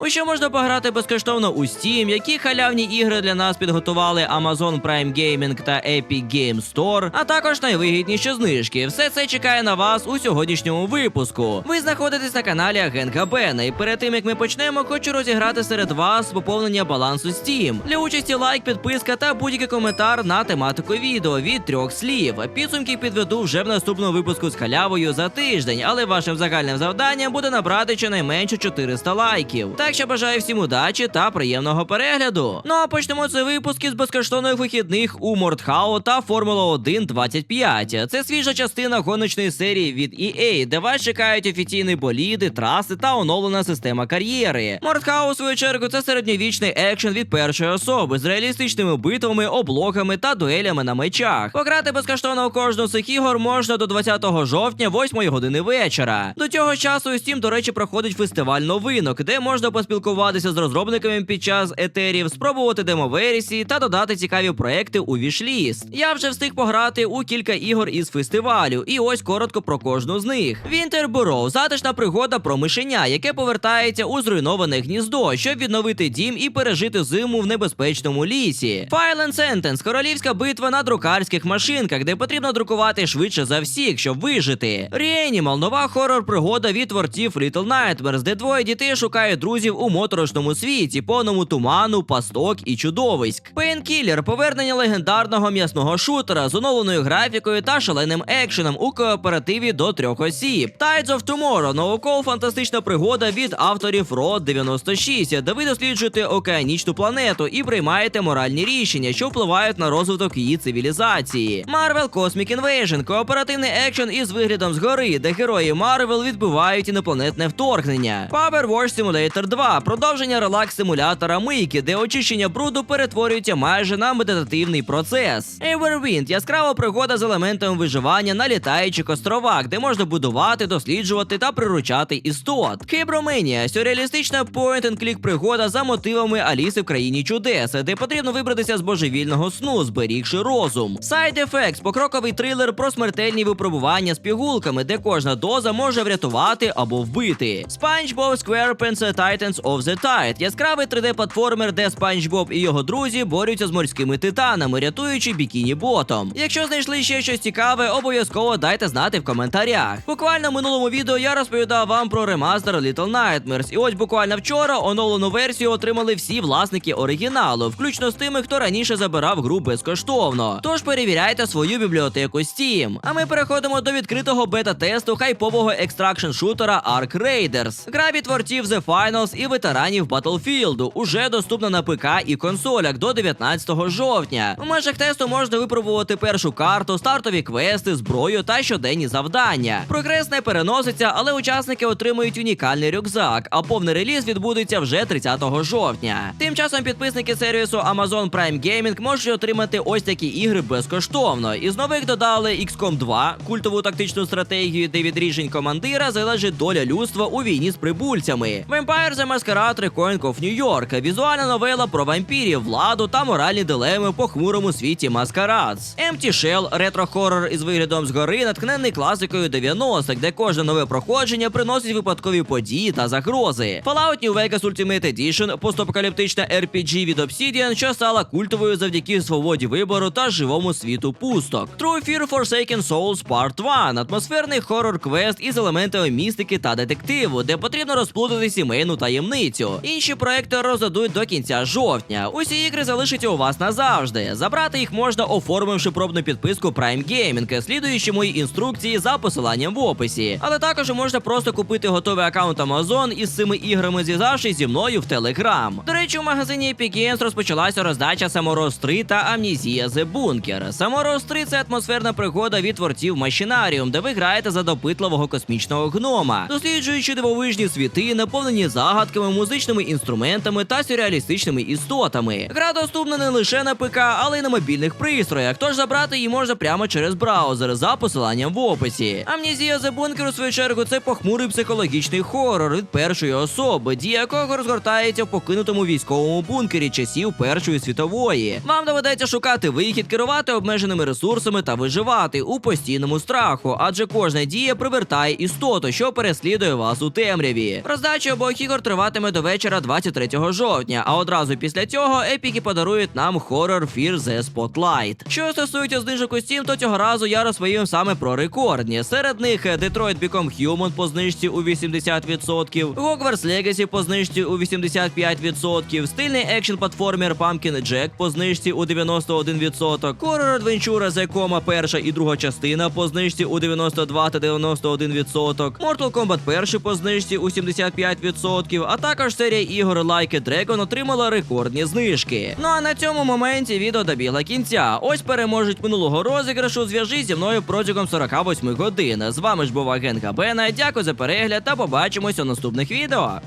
У що можна пограти безкоштовно у Steam, які халявні ігри для нас підготували Amazon Prime Gaming та Epic Game Store, а також найвигідніші знижки. Все це чекає на вас у сьогоднішньому випуску. Ви знаходитесь на каналі Агентка Бена, і перед тим як ми почнемо, хочу розіграти серед вас поповнення балансу Steam. Для участі лайк, підписка та будь-який коментар на тематику відео від трьох слів. Підсумки підведу вже в наступному випуску з халявою за тиждень, але вашим загальним завданням буде набрати щонайменше 400 лайків. Так що бажаю всім удачі та приємного перегляду. Ну а почнемо цей випуск із безкоштовних вихідних у Мортхау та Формула 1 25. Це свіжа частина гоночної серії від EA, де вас чекають офіційні боліди, траси та оновлена система кар'єри. Мортхау, у свою чергу, це середньовічний екшен від першої особи з реалістичними битвами, облогами та дуелями на мечах. Пограти безкоштовно у кожну з цих ігор можна до 20 жовтня, 8 години вечора. До цього часу Steam, до речі, проходить фестиваль новинок, де можна поспілкуватися з розробниками під час етерів, спробувати демо-версії та додати цікаві проекти у вішліст. Я вже встиг пограти у кілька ігор із фестивалю, і ось коротко про кожну з них. Winter – затишна пригода про мишеня, яке повертається у зруйноване гніздо, щоб відновити дім і пережити зиму в небезпечному лісі. And Sentence – королівська битва на друкарських машинках, де потрібно друкувати швидше за всіх, щоб вижити. Reanimal – нова хорор-пригода від творців Little Nightmares, де двоє дітей шукають друзів у моторошному світі, повному туману, пасток і чудовиськ. Painkiller – повернення легендарного м'ясного шутера з оновленою графікою та шаленим екшеном у кооперативі до трьох осіб. Tides of Tomorrow – науково-фантастична пригода від авторів Road 96, де ви досліджуєте океанічну планету і приймаєте моральні рішення, що впливають на розвиток її цивілізації. Marvel Cosmic Invasion – кооперативний екшен із виглядом згори, де герої Марвел відбивають інопланетне вторгнення. Power Wash Simulator 2 – продовження релакс-симулятора мийки, де очищення бруду перетворюється майже на медитативний процес. Everwind – яскрава пригода з елементами виживання на літаючих островах, де можна будувати, досліджувати та приручати істот. Хеброманія – сюрреалістична point-and-click пригода за мотивами Аліси в країні чудес, де потрібно вибратися з божевільного сну, зберігши розум. Side Effects – покроковий трилер про смертельні випробування з пігулками, де кожна доза може врятувати або вбити. SpongeBob SquarePants Titans of the Tide – яскравий 3D-платформер, де Спанч Боб і його друзі борються з морськими титанами, рятуючи бікіні ботом. Якщо знайшли ще щось цікаве, обов'язково дайте знати в коментарях. Буквально в минулому відео я розповідав вам про ремастер Little Nightmares, і ось буквально вчора оновлену версію отримали всі власники оригіналу, включно з тими, хто раніше забирав гру безкоштовно. Тож перевіряйте свою бібліотеку Steam. А ми переходимо до відкритого бета-тесту хайпового екстракшн шутера Ark Raiders. Гра від творців The Finals і ветеранів Battlefield уже доступна на ПК і консолях до 19 жовтня. В межах тесту можна випробувати першу карту, стартові квести, зброю та щоденні завдання. Прогрес не переноситься, але учасники отримують унікальний рюкзак, а повний реліз відбудеться вже 30 жовтня. Тим часом підписники сервісу Amazon Prime Gaming можуть отримати ось такі ігри безкоштовно. Із нових додали XCOM 2, культову тактичну стратегію, де від рішень командира залежить доля людства у війні з прибульцями. Vampire the Masquerade Recoin of New York, візуальна новела про вампірів, владу та моральні дилеми по хмурому світі Маскарадс. Empty Shell – ретро-хоррор із виглядом згори, натхнений класикою 90-х, де кожне нове проходження приносить випадкові події та загрози. Fallout New Vegas Ultimate Edition – постапокаліптична RPG від Obsidian, що стала культовою завдяки свободі вибору та живому світу пусток. True Fear Forsaken Souls Part 1 – атмосферний хоррор-квест із елементами містики та детективу, де потрібно розплутати сімейну таємницю. Інші проекти роздадуть до кінця жовтня. Усі ігри залишаться у вас назавжди. Забрати їх можна, оформивши пробну підписку Prime Gaming, слідуючи мої інструкції за посиланням в описі. Але також можна просто купити готовий аккаунт Amazon із цими іграми, зв'язавшись зі мною в Telegram. До речі, у магазині Epic Games розпочалася роздача Samorost 3 та Amnesia The Bunker. Samorost 3 – це атмосферна пригода від творців Machinarium, де ви граєте за допитливого космічного гнома, досліджуючи дивовижні світи, наповнені загадками, музичними інструментами та сюрреалістичними істотами. Гра доступна не лише на ПК, але й на мобільних пристроях. Тож забрати її можна прямо через браузер за посиланням в описі. Amnesia The Bunker, у свою чергу, це похмурий психологічний хорор від першої особи, дія якого розгортається в покинутому військовому бункері часів Першої світової. Вам доведеться шукати вихід, керувати обмеженими ресурсами та виживати у постійному страху, адже кожна дія привертає істоту, що переслідує вас у темряві. Роздача обох ігор триватиме до вечора 23 жовтня. А одразу після цього епіки подарують нам Horror Fear The Spotlight. Що стосується знижок у Steam, то цього разу я розповім саме про рекордні. Серед них Detroit Become Human по знижці у 80%, Hogwarts Legacy по знижці у 85%, стильний екшн платформер Pumpkin Jack по знижці у 91%, Horror Adventure The Coma перша і друга частина по знижці у 92 та 91%, Mortal Kombat перший по знижці у 75%, а також серія ігор a Dragon отримала рекордні знижки. Ну а на цьому моменті відео добігла кінця. Ось переможуть минулого розіграшу. Зв'яжись зі мною протягом 48 годин. З вами ж був агент Габена. Дякую за перегляд та побачимось у наступних відео.